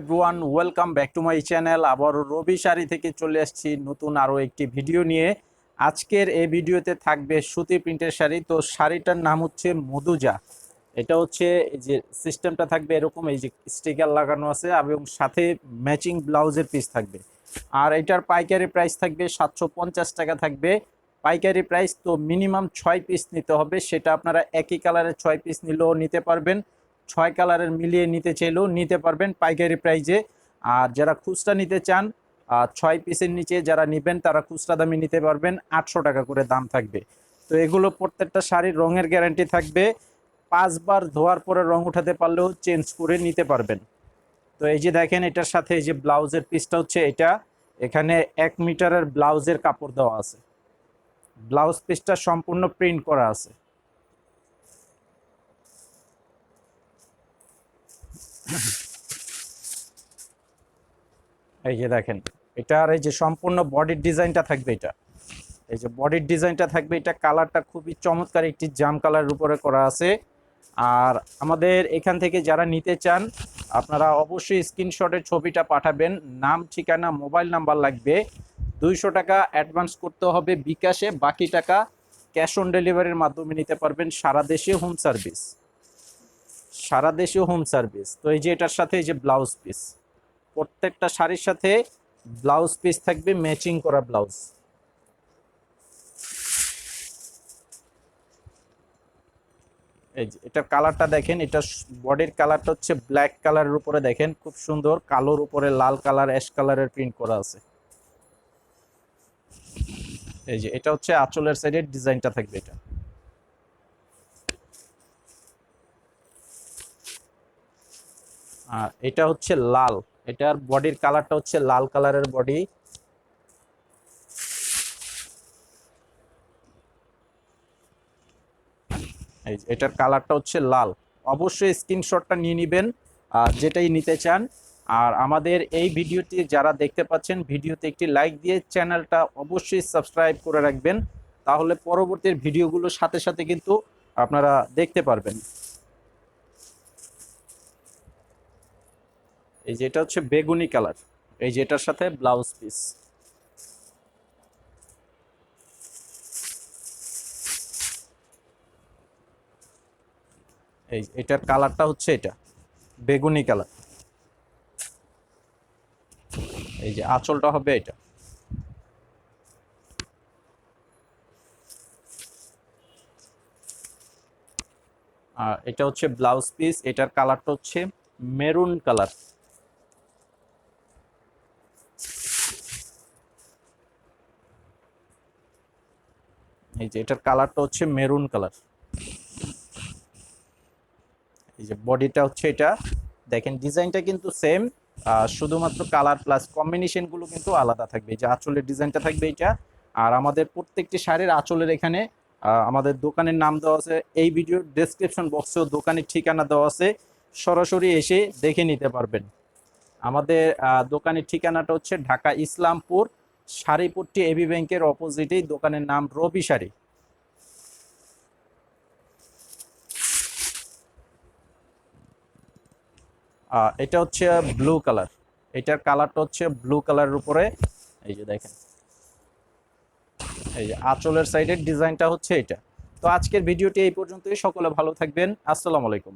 Everyone welcome back to my channel আবার রবি শাড়ি থেকে চলে আসছি নতুন আরও একটি ভিডিও নিয়ে। আজকের এই ভিডিওতে থাকবে সুতি প্রিন্টের শাড়ি। তো শাড়িটার নাম হচ্ছে মধুজা। এটা হচ্ছে যে সিস্টেমটা থাকবে এরকম, এই যে স্টিকার লাগানো আছে এবং সাথে ম্যাচিং ব্লাউজের পিস থাকবে। আর এটার পাইকারি প্রাইস থাকবে সাতশো পঞ্চাশ টাকা থাকবে। পাইকারি প্রাইস তো মিনিমাম ছয় পিস নিতে হবে। সেটা আপনারা একই কালারের ছয় পিস নিলেও নিতে পারবেন। ছয় কালারের মিলিয়ে নিতে চাইলেও নিতে পারবেন পাইকারি প্রাইজে। আর যারা খুচরা নিতে চান ছয় পিসের নিচে যারা নেবেন, তারা খুচরা দামে নিতে পারবেন, আটশো টাকা করে দাম থাকবে। তো এগুলো প্রত্যেকটা শাড়ির রঙের গ্যারান্টি থাকবে। পাঁচবার ধোয়ার পরে রং উঠাতে পারলেও চেঞ্জ করে নিতে পারবেন। তো এই যে দেখেন, এটার সাথে এই যে ব্লাউজের পিসটা হচ্ছে এটা। এখানে এক মিটারের ব্লাউজের কাপড় দেওয়া আছে। ব্লাউজ পিসটা সম্পূর্ণ প্রিন্ট করা আছে। এই যে দেখেন এটার এই যে সম্পূর্ণ বডির ডিজাইনটা থাকবে এটা। এই যে বডির ডিজাইনটা থাকবে, এটা কালারটা খুবই চমৎকার, একটি জাম কালারের উপরে করা আছে। আর আমাদের এখান থেকে যারা নিতে চান, আপনারা অবশ্যই স্ক্রিনশটের ছবিটা পাঠাবেন। নাম, ঠিকানা মোবাইল নাম্বার লাগবে। দুইশো টাকা অ্যাডভান্স করতে হবে বিকাশে, বাকি টাকা ক্যাশ অন ডেলিভারির মাধ্যমে নিতে পারবেন সারা দেশে হোম সার্ভিস সারা দেশে হোম সার্ভিস তো এই যে এটার সাথে এই যে ব্লাউজ পিস প্রত্যেকটা শাড়ির সাথে ব্লাউজ পিস থাকবে ম্যাচিং করা ব্লাউজ এই যে, এটার কালারটা দেখেন এটা বডির কালারটা হচ্ছে ব্ল্যাক কালারের উপরে দেখেন, খুব সুন্দর। কালোর উপরে লাল কালার অ্যাশ কালারের প্রিন্ট করা আছে। এই যে, এটা হচ্ছে আঁচলের সাইডের ডিজাইনটা থাকবে এটা। আর এটা হচ্ছে লাল। এটার বডির কালারটা হচ্ছে লাল কালারের বডি। এটার কালারটা হচ্ছে লাল। অবশ্যই স্ক্রিনশটটা নিয়ে নেবেন যেটাই নিতে চান। আর আমাদের এই ভিডিওটি যারা দেখতে পাচ্ছেন, ভিডিওতে একটি লাইক দিয়ে চ্যানেলটা অবশ্যই সাবস্ক্রাইব করে রাখবেন। তাহলে পরবর্তী ভিডিওগুলোর সাথে সাথে কিন্তু আপনারা দেখতে পারবেন। এই যে এটা হচ্ছে বেগুনি কালার। এই যে এটার সাথে ব্লাউজ পিস। এই এটার কালারটা হচ্ছে এটা, বেগুনি কালার। এই যে আঁচলটা হবে এটা। আর এটা হচ্ছে ব্লাউজ পিস, এটার কালারটা হচ্ছে মেরুন কালার। এই যে এটার কালারটা হচ্ছে মেরুন কালার। এই যে বডিটা হচ্ছে এটা। দেখেন, ডিজাইনটা কিন্তু সেম শুধুমাত্র কালার প্লাস কম্বিনেশনগুলো কিন্তু আলাদা থাকবে। যে আঁচলের ডিজাইনটা থাকবে এটা। আর আমাদের প্রত্যেকটি শাড়ির আঁচলের এখানে আমাদের দোকানের নাম দেওয়া আছে। এই ভিডিওর ডেসক্রিপশন বক্সেও দোকানের ঠিকানা দেওয়া আছে। সরাসরি এসে দেখে নিতে পারবেন। আমাদের দোকানের ঠিকানাটা হচ্ছে ঢাকা ইসলামপুর শাড়িপট্টি এবি ব্যাংকের অপোজিটেই দোকানের নাম রবি শাড়ি। এটা হচ্ছে ব্লু কালার এটার কালারটা হচ্ছে ব্লু কালারের উপরে, এই যে দেখেন। এই যে আঁচলের সাইডের ডিজাইনটা হচ্ছে এটা। তো আজকের ভিডিওটি এই পর্যন্তই। সকলে ভালো থাকবেন। আসসালামু আলাইকুম।